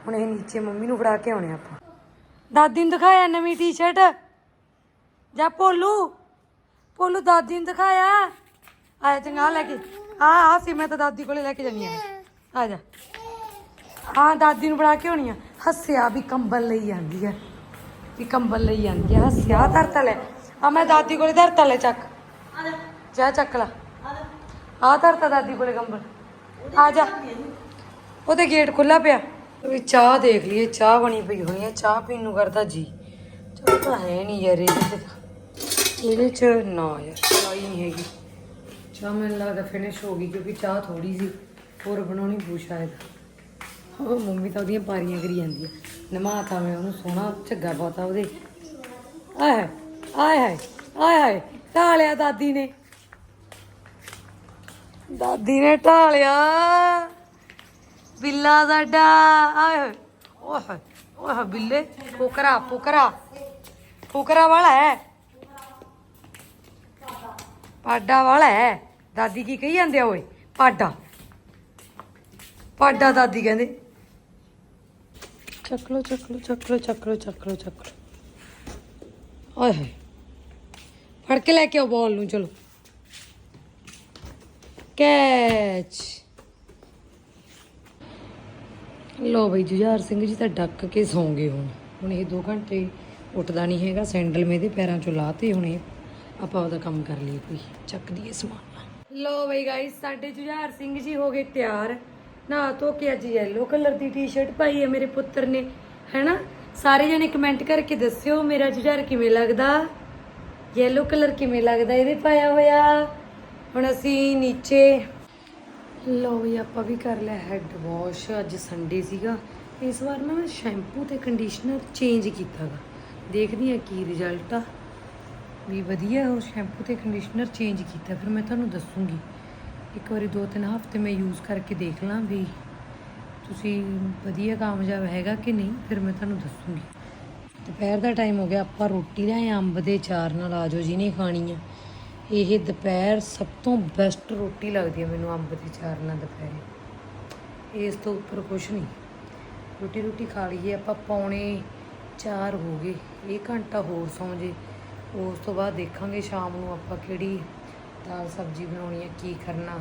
ਹੁਣ ਇਹ ਨੀਚੇ ਮੰਮੀ ਨੂੰ ਫੜਾ ਕੇ ਆਉਣੇ ਆਪਾਂ। ਦਾਦੀ ਨੂੰ ਦਿਖਾਇਆ ਨਵੀਂ ਟੀ-ਸ਼ਰਟ ਜਾ ਭੋਲੂ? ਭੋਲੂ, ਦਾਦੀ ਨੂੰ ਦਿਖਾਇਆ? ਆਇਆ ਚੰਗਾ ਲੈ ਕੇ। ਆ ਆ ਸੀ, ਮੈਂ ਤਾਂ ਦਾਦੀ ਕੋਲੇ ਲੈ ਕੇ ਜਾਨੀ ਆ। ਆ ਜਾ। ਹਾਂ, ਦਾਦੀ ਨੂੰ ਬਣਾ ਕੇ ਆਉਣੀ ਆ। ਹੱਸਿਆ ਵੀ ਕੰਬਲ ਲਈ ਜਾਂਦੀ ਆ। ਵੀ ਕੰਬਲ ਲਈ ਜਾਂਦੀ ਆ। ਹੱਸਿਆ ਧਰਤਾ ਲੈ। ਆ ਮੈਂ ਦਾਦੀ ਕੋਲੇ ਧਰਤਾ ਲੈ, ਚੱਕ। ਜਾ, ਚੱਕ ਲਾ। ਆ ਧਰਤਾ ਦਾਦੀ ਕੋਲੇ ਕੰਬਲ। ਆ ਜਾ। ਉਹਦੇ ਗੇਟ ਖੁੱਲਾ ਪਿਆ। ਵੀ ਚਾਹ ਦੇਖ ਲਈਏ, ਚਾਹ ਬਣੀ ਪਈ ਹੋਣੀ ਹੈ, ਚਾਹ ਪੀਣ ਨੂੰ ਕਰਦਾ ਜੀ। ਚਾਹ ਤਾਂ ਹੈ ਨਹੀਂ ਯਾਰ, ਇਹਦੇ 'ਚ ਇਹਦੇ ਚ ਨਾ ਯਾਰ, ਚਾਹ ਹੀ ਨਹੀਂ ਹੈਗੀ। ਚਾਹ ਮੈਨੂੰ ਲੱਗਦਾ ਫਿਨਿਸ਼ ਹੋ ਗਈ, ਕਿਉਂਕਿ ਚਾਹ ਥੋੜੀ ਸੀ, ਹੋਰ ਬਣਾਉਣੀ ਪੂ ਸ਼ਾਇਦ। ਉਹ ਮੰਮੀ ਤਾਂ ਉਹਦੀਆਂ ਪਾਰੀਆਂ ਕਰੀ ਜਾਂਦੀ ਆ। ਨਮਾਤਾ ਮੈਂ ਉਹਨੂੰ, ਸੋਹਣਾ ਝੱਗਾ ਪਾਤਾ ਉਹਦੇ। ਆਏ ਹਾਏ ਆਏ ਹਾਏ ਆਏ ਹਾਏ ਢਾਲਿਆ ਦਾਦੀ ਨੇ। ਦਾਦੀ ਨੇ ਢਾਲਿਆ ਬਿੱਲਾ ਸਾਡਾ ਆਏ ਹਾਏ ਓਏ ਹੋਏ, ਓਏ ਹੋਏ ਬਿੱਲੇ ਫੁਕਰਾ ਫੁਕਰਾ ਫੁਕਰਾ ਵਾਲਾ ਹੈ। ਪਾਡਾ ਵਾਲਾ ਹੈ। ਦਾਦੀ ਕੀ ਕਹੀ ਜਾਂਦੇ ਆ ਓਏ? ਪਾਡਾ। ਪਾਡਾ ਦਾਦੀ ਕਹਿੰਦੇ। ਚੱਕ ਲੋ ਚੱਕ ਲੋ ਚੱਕ ਲੋ ਚੱਕ ਲੋ ਚੱਕ ਲੋ ਚੱਕ ਲੋ ਓਏ ਹੋਏ। ਫੜ ਕੇ ਲੈ ਕੇ ਆਓ ਬਾਲ ਨੂੰ ਚਲੋ। ਕੈਚ। ਲੋ ਬਈ ਜੁਝਾਰ ਸਿੰਘ ਜੀ ਤਾਂ ਡੱਕ ਕੇ ਸੌਂ ਗਏ ਹੁਣ। ਹੁਣ ਇਹ 2 ਘੰਟੇ ਉੱਠਦਾ ਨਹੀਂ ਹੈਗਾ, ਸੈਂਡਲ ਮੇਰੇ ਪੈਰਾਂ ਚੋਂ ਲਾਤੇ ਹੁਣ। ਇਹ ਆਪਾਂ ਉਹਦਾ ਕੰਮ ਕਰ ਲਈਏ ਕੋਈ, ਚੱਕ ਦਈਏ ਸਮਾਨ। ਲੋ ਬਈ ਗਾਇਸ ਸਾਡੇ ਜੁਝਾਰ ਸਿੰਘ ਜੀ ਹੋ ਗਏ ਤਿਆਰ। ਨਹਾ ਧੋ ਕੇ ਅੱਜ ਯੈਲੋ ਕਲਰ ਦੀ ਟੀ-ਸ਼ਰਟ ਪਾਈ ਹੈ ਮੇਰੇ ਪੁੱਤਰ ਨੇ। ਹੈਨਾ? ਸਾਰੇ ਜਣੇ ਕਮੈਂਟ ਕਰਕੇ ਦੱਸਿਓ ਮੇਰਾ ਜੁਝਾਰ ਕਿਵੇਂ ਲੱਗਦਾ? ਯੈਲੋ ਕਲਰ ਕਿਵੇਂ ਲੱਗਦਾ ਇਹਦੇ ਪਾਇਆ ਹੋਇਆ? ਹੁਣ ਅਸੀਂ ਨੀਚੇ ਲੋ ਵੀ ਆਪਾਂ ਵੀ ਕਰ ਲਿਆ ਹੈਡ ਵਾਸ਼ ਅੱਜ ਸੰਡੇ ਸੀਗਾ। ਇਸ ਵਾਰ ਨਾ ਮੈਂ ਸ਼ੈਂਪੂ ਤੇ ਕੰਡੀਸ਼ਨਰ ਚੇਂਜ ਕੀਤਾਗਾ। ਦੇਖਦੀ ਆ ਕੀ ਰਿਜ਼ਲਟ ਆ। ਵੀ ਵਧੀਆ ਉਹ ਸ਼ੈਂਪੂ ਤੇ ਕੰਡੀਸ਼ਨਰ ਚੇਂਜ ਕੀਤਾ, ਫਿਰ ਮੈਂ ਤੁਹਾਨੂੰ ਦੱਸੂਗੀ। ਇੱਕ ਵਾਰੀ ਦੋ ਤਿੰਨ ਹਫ਼ਤੇ ਮੈਂ ਯੂਜ਼ ਕਰਕੇ ਦੇਖ ਲਾਂ ਵੀ ਤੁਸੀਂ ਵਧੀਆ ਕਾਮਯਾਬ ਹੈਗਾ ਕਿ ਨਹੀਂ, ਫਿਰ ਮੈਂ ਤੁਹਾਨੂੰ ਦੱਸੂਗੀ। ਦੁਪਹਿਰ ਦਾ ਟਾਈਮ ਹੋ ਗਿਆ, ਆਪਾਂ ਰੋਟੀ ਦਾ ਅੰਬ ਦੇ ਚਾਰ ਨਾਲ ਆਜੋ ਜਿਹਨੇ ਖਾਣੀ ਆ। ਇਹ ਦੁਪਹਿਰ ਸਭ ਤੋਂ ਬੈਸਟ ਰੋਟੀ ਲੱਗਦੀ ਹੈ ਮੈਨੂੰ ਅੰਬ ਦੇ, ਚਾਰ ਨਾਲ ਦੁਪਹਿਰੇ। ਇਸ ਤੋਂ ਉੱਪਰ ਕੁਝ ਨਹੀਂ। ਰੋਟੀ ਰੋਟੀ ਖਾ ਲਈਏ ਆਪਾਂ ਪੌਣੇ 4 ਹੋ ਗਏ। ਇਹ ਘੰਟਾ ਹੋਰ ਸੌਂ ਜੇ। ਉਸ ਤੋਂ ਬਾਅਦ ਦੇਖਾਂਗੇ ਸ਼ਾਮ ਨੂੰ ਆਪਾਂ ਕਿਹੜੀ ਦਾਲ ਸਬਜ਼ੀ ਬਣਾਉਣੀ ਹੈ, ਕੀ ਕਰਨਾ।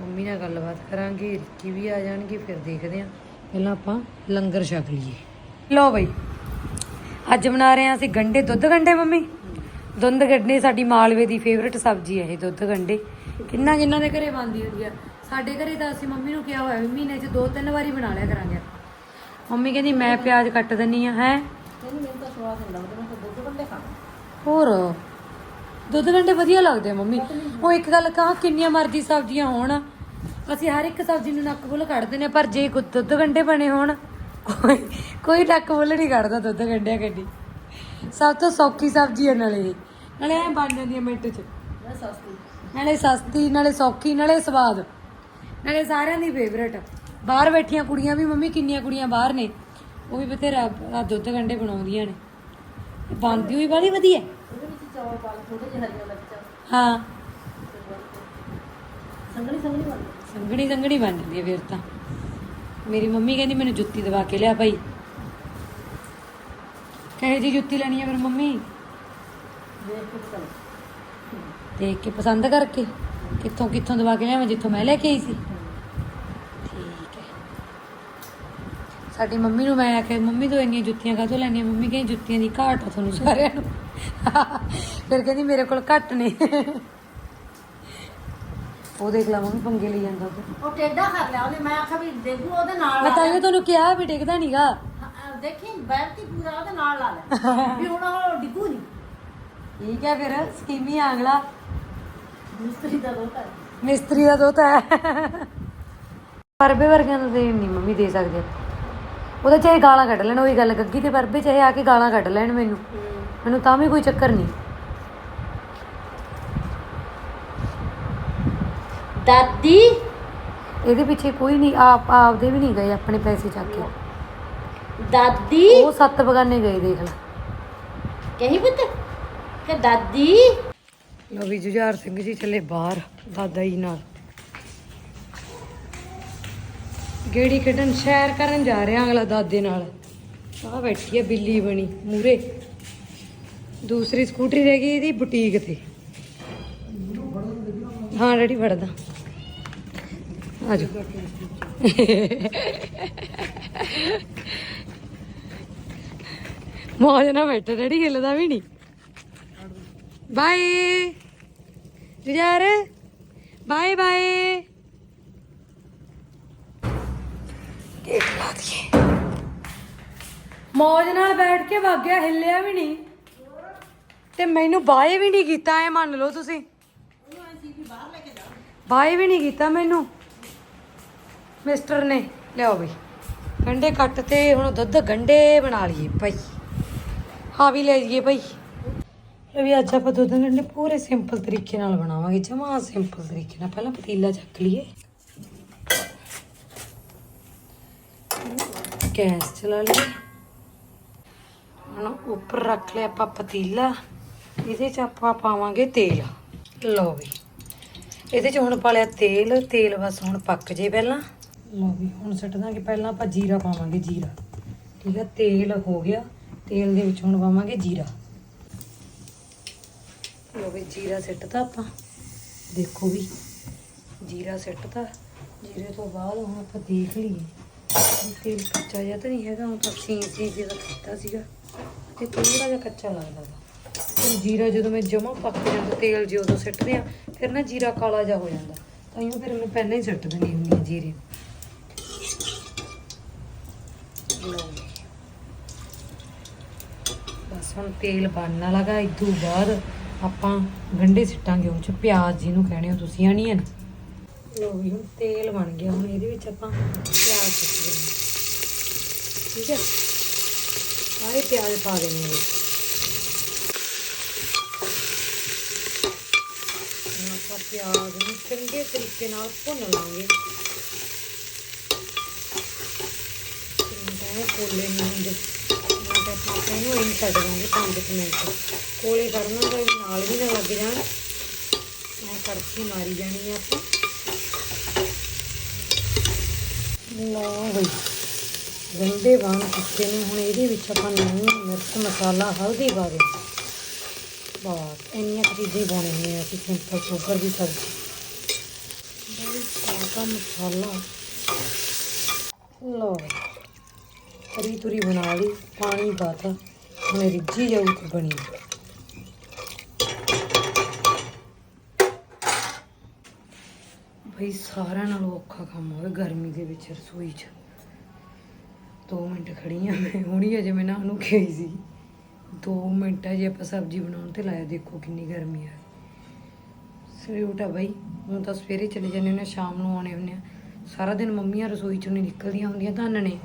ਮੰਮੀ ਨਾਲ ਗੱਲਬਾਤ ਕਰਾਂਗੇ, ਰਿੱਕੀ ਵੀ ਆ ਜਾਣਗੇ, ਫਿਰ ਦੇਖਦੇ ਹਾਂ। ਪਹਿਲਾਂ ਆਪਾਂ ਲੰਗਰ ਛਕ ਲਈਏ। ਲਓ ਬਈ, ਅੱਜ ਬਣਾ ਰਹੇ ਹਾਂ ਅਸੀਂ ਗੰਡੇ, ਦੁੱਧ ਗੰਡੇ ਮੰਮੀ? ਦੁੱਧ ਗੰਡੇ ਸਾਡੀ ਮਾਲਵੇ ਦੀ ਫੇਵਰਟ ਸਬਜ਼ੀ ਹੈ ਇਹ ਦੁੱਧ ਗੰਡੇ ਕਿੰਨਾ ਕਿੰਨਾ ਦੇ ਘਰੇ ਬਣਦੀ ਹੁੰਦੀ ਆ। ਸਾਡੇ ਘਰੇ ਤਾਂ ਅਸੀਂ ਮੰਮੀ ਨੂੰ ਕਿਹਾ ਹੋਇਆ ਵੀ ਮਹੀਨੇ 'ਚ ਦੋ ਤਿੰਨ ਵਾਰੀ ਬਣਾ ਲਿਆ ਕਰਾਂਗੇ। ਮੰਮੀ ਕਹਿੰਦੀ ਮੈਂ ਪਿਆਜ਼ ਕੱਟ ਦਿੰਨੀ ਆ ਹੈ? ਹੋਰ? ਦੁੱਧ ਗੰਡੇ ਵਧੀਆ ਲੱਗਦੇ ਆ ਮੰਮੀ। ਉਹ ਇੱਕ ਗੱਲ ਕਹਾਂ ਕਿੰਨੀਆਂ ਮਰਜ਼ੀ ਸਬਜ਼ੀਆਂ ਹੋਣ। ਅਸੀਂ ਹਰ ਇੱਕ ਸਬਜ਼ੀ ਨੂੰ ਨੱਕ ਬੁੱਲ ਕੱਢਦੇ ਨੇ ਪਰ ਜੇ ਦੁੱਧ ਗੰਡੇ ਬਣੇ ਹੋਣ ਕੋਈ ਕੋਈ ਨੱਕ ਬੁੱਲ ਨਹੀਂ ਕੱਢਦਾ ਦੁੱਧ ਗੰਡਿਆਂ ਕੱਢੀ ਸਭ ਤੋਂ ਸੌਖੀ ਸਬਜ਼ੀ ਹੈ ਨਾਲੇ ਇਹ। ਨਾਲੇ ਐ ਬਣ ਜਾਂਦੀ ਹੈ ਮਿੰਟ 'ਚ। ਸਸਤੀ। ਨਾਲੇ ਸਸਤੀ ਨਾਲੇ ਸੌਖੀ ਨਾਲੇ ਸਵਾਦ। ਨਾਲੇ ਸਾਰਿਆਂ ਦੀ ਫੇਵਰੇਟ ਬਾਹਰ ਬੈਠੀਆਂ ਕੁੜੀਆਂ ਵੀ ਮੰਮੀ ਕਿੰਨੀਆਂ ਕੁੜੀਆਂ ਬਾਹਰ ਨੇ ਉਹ ਵੀ ਬਥੇਰਾ ਆਹ ਦੁੱਧ ਗੰਡੇ ਬਣਾਉਂਦੀਆਂ ਨੇ। ਇਹ ਬਣਦੀ ਹੋਈ ਬੜੀ ਵਧੀਆ। ਉਹਦੇ ਵਿੱਚ ਚੌਲ ਪਾ ਲਓ ਥੋੜੇ ਜਿਹੇ ਹਰੀਆਂ ਮਿਰਚਾਂ। ਹਾਂ। ਸੰਗਣੀ ਸੰਗਣੀ ਬਣ ਸੰਗਣੀ ਸੰਗਣੀ ਬਣ ਜਾਂਦੀ ਹੈ ਫਿਰ ਤਾਂ। ਮੇਰੀ ਮੰਮੀ ਕਹਿੰਦੀ ਮੈਨੂੰ ਜੁੱਤੀ ਦਵਾ ਕੇ ਲਿਆ ਭਾਈ। ਕਹੇ ਜੀ ਜੁੱਤੀ ਲੈਣੀ ਹੈ ਫਿਰ ਮੰਮੀ? ਦੇਖ ਕੇ ਪਸੰਦ। ਕਰਕੇ? ਕਿੱਥੋਂ ਕਿੱਥੋਂ ਦਵਾ ਕੇ ਲਿਆਵਾਂ ਜਿੱਥੋਂ ਮੈਂ ਲੈ ਕੇ ਆਈ ਸੀ? ਠੀਕ ਹੈ। ਸਾਡੀ ਮੰਮੀ ਨੂੰ ਮੈਂ ਆਖਿਆ ਮੰਮੀ ਤੋਂ ਇੰਨੀਆਂ ਜੁੱਤੀਆਂ ਕਾਹਤੋਂ ਲੈਣੀਆਂ? ਮੰਮੀ ਕਹਿੰਦੀ ਜੁੱਤੀਆਂ ਦੀ ਘਾਟ ਆ ਤੁਹਾਨੂੰ ਸਾਰਿਆਂ ਨੂੰ। ਫਿਰ ਕਹਿੰਦੀ ਮੇਰੇ ਕੋਲ ਘੱਟ ਨੇ। ਉਹ ਦੇਖ ਲਾ ਮੰਮੀ ਪੰਗੇ ਲਈ ਜਾਂਦਾ ਉਹ ਟੇਡਾ ਕਰ ਲਿਆ ਉਹਨੇ। ਮੈਂ ਆਖਿਆ ਵੀ ਦੇਖੂ ਉਹਦੇ ਨਾਲ ਮੈਂ ਤਾਂ ਤੁਹਾਨੂੰ ਕਿਹਾ ਵੀ ਡਿੱਗਦਾ ਨਹੀਂਗਾ ਦੇਖੀ ਬੈਠੀ ਪੂਰਾ ਉਹਦੇ ਨਾਲ ਲਾ ਲੈ। ਵੀ ਹੁਣ ਉਹ ਡਿੱਗੂ ਨਹੀਂ ਠੀਕ ਹੈ ਫਿਰ ਸਕੀਮੀ ਆਂਗਲਾ ਮਿਸਤਰੀ ਦਾ ਦੋਤਾ ਹੈ। ਮਿਸਤਰੀ ਦਾ ਦੋਤਾ ਹੈ। ਪਰਬੇ ਵਰਗਿਆਂ ਨੂੰ ਦੇਣ ਨਹੀਂ ਮੰਮੀ ਦੇ ਸਕਦੇ ਉਹਦੇ ਚਾਹੇ ਗਾਲਾਂ ਕੱਢ ਲੈਣ ਉਹੀ ਗੱਲ ਗੱਗੀ ਤੇ ਪਰਬੇ ਚਾਹੇ ਆ ਕੇ ਗਾਲਾਂ ਕੱਢ ਲੈਣ ਮੈਨੂੰ। ਮੈਨੂੰ ਤਾਂ ਵੀ ਕੋਈ ਚੱਕਰ ਨਹੀਂ। ਦਾਦੀ? ਇਹਦੇ ਪਿੱਛੇ ਕੋਈ ਨਹੀਂ ਆਪ ਆਪਦੇ ਵੀ ਨਹੀਂ ਗਏ ਆਪਣੇ ਪੈਸੇ ਚੱਕ ਕੇ। ਦਾਦੀ? ਉਹ ਸੱਤ ਬਗਾਨੇ ਗਏ ਦੇਖ ਲੈ। ਕਹੀ ਪੁੱਤ? ਕਿ ਦਾਦੀ? ਲੋ ਵੀ ਜੁਝਾਰ ਸਿੰਘ ਜੀ ਚੱਲੇ ਬਾਹਰ ਦਾਦਾ ਜੀ ਨਾਲ। ਗੇੜੀ ਕੱਢਣ ਸ਼ੈਰ ਕਰਨ ਜਾ ਰਿਹਾ ਅਗਲਾ ਦਾਦੇ ਨਾਲ। ਆ ਬੈਠੀ ਹੈ ਬਿੱਲੀ ਬਣੀ ਮੂਰੇ। ਦੂਸਰੀ ਸਕੂਟਰੀ ਰਹਿ ਗਈ ਇਹਦੀ ਬੁਟੀਕ ਤੇ। ਹਾਂ ਡੈਡੀ ਫੜਦਾ। ਆਜੋ। ਮੌਜ ਨਾਲ ਬੈਠਾ, ਡੈਡੀ ਹਿੱਲਦਾ ਵੀ ਨਹੀਂ। Bye Jujhar bye bye gate ਲਾ ਦਈਏ ਮੌਜ ਨਾਲ ਬੈਠ ਕੇ ਵਗ ਹਿੱਲਿਆ ਵੀ ਨਹੀਂ। ਤੇ ਮੈਨੂੰ ਬਾਏ ਵੀ ਨਹੀਂ ਕੀਤਾ, ਐ ਮੰਨ ਲਓ ਤੁਸੀਂ। ਬਾਏ ਵੀ ਨਹੀਂ ਕੀਤਾ ਮੈਨੂੰ। ਮਿਸਟਰ ਨੇ, ਲਿਆਓ ਬਈ। ਗੰਡੇ ਕੱਟ ਤੇ, ਹੁਣ ਦੁੱਧ ਗੰਡੇ ਬਣਾ ਲਈਏ ਭਾਈ ਹਾਂ ਵੀ ਲੈ ਜਾਈਏ ਭਾਈ। ਇਹ ਵੀ ਅੱਜ ਆਪਾਂ ਦੁੱਧ ਗੰਢੇ ਪੂਰੇ ਸਿੰਪਲ ਤਰੀਕੇ ਨਾਲ ਬਣਾਵਾਂਗੇ, ਜਮਾ ਸਿੰਪਲ ਤਰੀਕੇ ਨਾਲ। ਪਹਿਲਾਂ ਪਤੀਲਾ ਚੱਕ ਲਈਏ। ਗੈਸ ਚਲਾ ਲਈਏ। ਹੁਣ ਉੱਪਰ ਰੱਖ ਲਿਆ ਆਪਾਂ ਪਤੀਲਾ। ਇਹਦੇ 'ਚ ਆਪਾਂ ਪਾਵਾਂਗੇ ਤੇਲ। ਲਓ ਵੀ। ਇਹਦੇ 'ਚ ਹੁਣ ਪਾ ਲਿਆ ਤੇਲ। ਤੇਲ ਬਸ ਹੁਣ ਪੱਕ ਜੇ ਪਹਿਲਾਂ। ਲਓ ਵੀ, ਹੁਣ ਸੁੱਟ ਦਾਂਗੇ। ਪਹਿਲਾਂ ਆਪਾਂ ਜੀਰਾ ਪਾਵਾਂਗੇ ਜੀਰਾ। ਠੀਕ ਆ, ਤੇਲ ਹੋ ਗਿਆ। ਤੇਲ ਦੇ ਵਿੱਚ ਹੁਣ ਪਾਵਾਂਗੇ ਜੀਰਾ। ਲੋ ਵੀ ਜੀਰਾ ਸਿੱਟਤਾ ਆਪਾਂ। ਦੇਖੋ ਵੀ ਜੀਰਾ ਸਿੱਟਤਾ ਜੀਰੇ ਤੋਂ ਬਾਅਦ ਹੁਣ ਆਪਾਂ ਦੇਖ ਲਈਏ। ਤੇਲ ਕੱਚਾ ਜਿਹਾ ਤਾਂ ਨਹੀਂ ਹੈਗਾ, ਹੁਣ ਤਾਂ ਸੀਂ ਸੀ ਜਿਹਦਾ ਕੀਤਾ ਸੀਗਾ। ਤੇ ਥੋੜਾ ਜਿਹਾ ਕੱਚਾ ਲੱਗਦਾ ਵਾ। ਫਿਰ ਜੀਰਾ ਜਦੋਂ ਮੈਂ ਜਮਾ ਪੱਕ ਜਾਂਦਾ, ਤੇਲ ਜੇ ਉਦੋਂ ਸਿੱਟਦੇ ਆ, ਫਿਰ ਨਾ ਜੀਰਾ ਕਾਲਾ ਜਿਹਾ ਹੋ ਜਾਂਦਾ। ਤਾਂ ਇਹਨੂੰ ਫਿਰ ਮੈਂ ਪਹਿਲਾਂ ਹੀ ਸਿੱਟ ਦਿੰਦੀ ਹੁੰਦੀ ਹਾਂ ਜੀਰੇ ਲਓ ਜੀ। ਬਸ ਹੁਣ ਤੇਲ ਬਣਨ ਲੱਗਾ ਇਦੋਂ ਬਾਅਦ ਆਪਾਂ ਗੰਢੇ ਸਿੱਟਾਂਗੇ ਉਹ ਚ। ਪਿਆਜ਼ ਜਿਹਨੂੰ ਕਹਿੰਦੇ ਹੋ ਤੁਸੀਂ, ਅਨੀਅਨ। ਲੋ ਵੀ ਹੁਣ ਤੇਲ ਬਣ ਗਿਆ, ਹੁਣ ਇਹਦੇ ਵਿੱਚ ਆਪਾਂ ਪਿਆਜ਼ ਸਿੱਟ ਦੇਣੇ। ਠੀਕ ਹੈ? ਸਾਰੇ ਪਿਆਜ਼ ਪਾ ਦੇਣੇ ਇਹਦੇ ਆਪਾਂ ਪਿਆਜ਼ ਨੂੰ ਚੰਗੇ ਤਰੀਕੇ ਨਾਲ ਭੁੰਨ ਲਾਂਗੇ। ਮੈਂ ਕੋਲੇ ਨੂੰ। ਆਪਾਂ ਇਹਨੂੰ ਇੰਨ ਛੱਡ ਦਾਂਗੇ 5 ਮਿੰਟ। ਕੋਲੇ ਕਰਨਾ ਤਾਂ ਨਾਲ ਵੀ ਨਾ ਲੱਗ ਜਾਣ। ਮੈਂ ਕੜਛੀ ਮਾਰੀ ਜਾਣੀ ਆ ਆਪਾਂ। ਲਓ ਬਈ, ਗੰਡੇ ਬਣ ਚੁੱਕੇ ਨੇ, ਹੁਣ ਇਹਦੇ ਵਿੱਚ ਆਪਾਂ ਨੂਣ, ਮਿਰਚ, ਮਸਾਲਾ, ਹਲਦੀ ਪਾ ਦੇ ਬਸ, ਇੰਨੀਆਂ ਚੀਜ਼ਾਂ ਹੀ ਪਾਉਣੀਆਂ ਅਸੀਂ ਸਿੰਪਲ ਸ਼ੂਗਰ ਦੀ ਸਬਜ਼ੀ। ਬੜੀ ਸਾਦਾ ਮਸਾਲਾ। ਲਓ। ਤਰੀ ਤੁਰੀ ਬਣਾ ਲਈ, ਪਾਣੀ ਪਾਤਾ ਹੁਣ ਰਿੱਝੀ ਜਾਊ ਤੇ ਬਣੀ। ਭਈ ਸਾਰਿਆਂ ਨਾਲੋਂ ਔਖਾ ਕੰਮ ਹੋਵੇ ਗਰਮੀ ਦੇ ਵਿੱਚ ਰਸੋਈ 'ਚ। 2 ਮਿੰਟ ਖੜੀ ਆ ਮੈਂ ਹੁਣੀ ਅਜੇ ਮੈਂ ਨਹਾ ਨੂੰ ਗਈ ਸੀ। 2 ਮਿੰਟ ਜੇ ਆਪਾਂ ਸਬਜ਼ੀ ਬਣਾਉਣ ਤੇ ਲਾਇਆ, ਦੇਖੋ ਕਿੰਨੀ ਗਰਮੀ ਆ। ਸਵੇਰੇ ਉਠਾ ਬਈ, ਹੁਣ ਤਾਂ ਸਵੇਰੇ ਚਲੇ ਜਾਂਦੇ ਨੇ ਸ਼ਾਮ ਨੂੰ ਆਉਣੇ ਹੁੰਦੇ ਆ। ਸਾਰਾ ਦਿਨ ਮੰਮੀਆਂ ਰਸੋਈ ਚੋਂ ਨਹੀਂ ਨਿਕਲਦੀਆਂ ਹੁੰਦੀਆਂ, ਧੰਨ ਨੇ।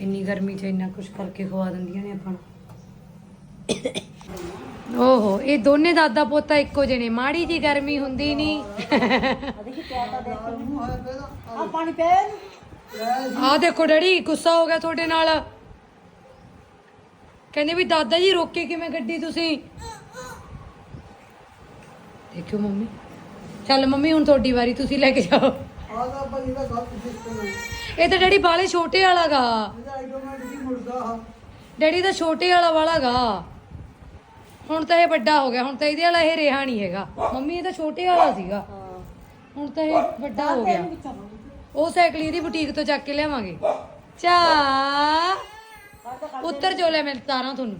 ਇੰਨੀ ਗਰਮੀ 'ਚ ਇੰਨਾ ਕੁਝ ਕਰਕੇ ਖਵਾ ਦਿੰਦੀਆਂ ਨੇ ਆਪਾਂ ਨੂੰ। ਓਹੋ ਇਹ ਦੋਨੇ ਦਾਦਾ ਪੋਤਾ ਇੱਕੋ ਜਿਹੇ ਨੇ ਮਾੜੀ ਜੀ ਗਰਮੀ ਹੁੰਦੀ ਨਹੀਂ ਆ ਪਾਣੀ ਪੈ ਆ ਦੇਖੋ ਡੈਡੀ ਗੁੱਸਾ ਹੋ ਗਿਆ ਤੁਹਾਡੇ ਨਾਲ। ਕਹਿੰਦੇ ਵੀ ਦਾਦਾ ਜੀ ਰੋਕੇ ਕਿਵੇਂ ਗੱਡੀ ਤੁਸੀਂ? ਦੇਖਿਓ ਮੰਮੀ। ਚੱਲ ਮੰਮੀ ਹੁਣ ਤੁਹਾਡੀ ਵਾਰੀ ਤੁਸੀਂ ਲੈ ਕੇ ਜਾਓ। ਆਦਾ ਬਣੀ ਦਾ ਸਭ ਕੁਝ ਇਹ ਤਾਂ ਡੈਡੀ ਬਾਲੇ ਛੋਟੇ ਵਾਲਾ ਗਾ ਆਟੋਮੈਟਿਕ ਮੁੜਦਾ ਡੈਡੀ ਦਾ ਛੋਟੇ ਵਾਲਾ ਵਾਲਾ ਗਾ ਹੁਣ ਤਾਂ ਇਹ ਵੱਡਾ ਹੋ ਗਿਆ, ਹੁਣ ਤਾਂ ਇਹਦੇ ਵਾਲਾ ਇਹ ਰਿਹਾ ਨਹੀਂ ਹੈਗਾ। ਮੰਮੀ, ਇਹ ਤਾਂ ਛੋਟੇ ਵਾਲਾ ਸੀਗਾ। ਹੁਣ ਤਾਂ ਇਹ ਵੱਡਾ ਹੋ ਗਿਆ। ਉਹ ਸਾਈਕਲ ਇਹਦੀ ਬੁਟੀਕ ਤੋਂ ਚੱਕ ਕੇ ਲਿਆਵਾਂਗੇ। ਚਾ। ਉੱਤਰ ਜੋ ਲੈ, ਮੈਂ ਤਾਰਾਂ ਤੁਹਾਨੂੰ।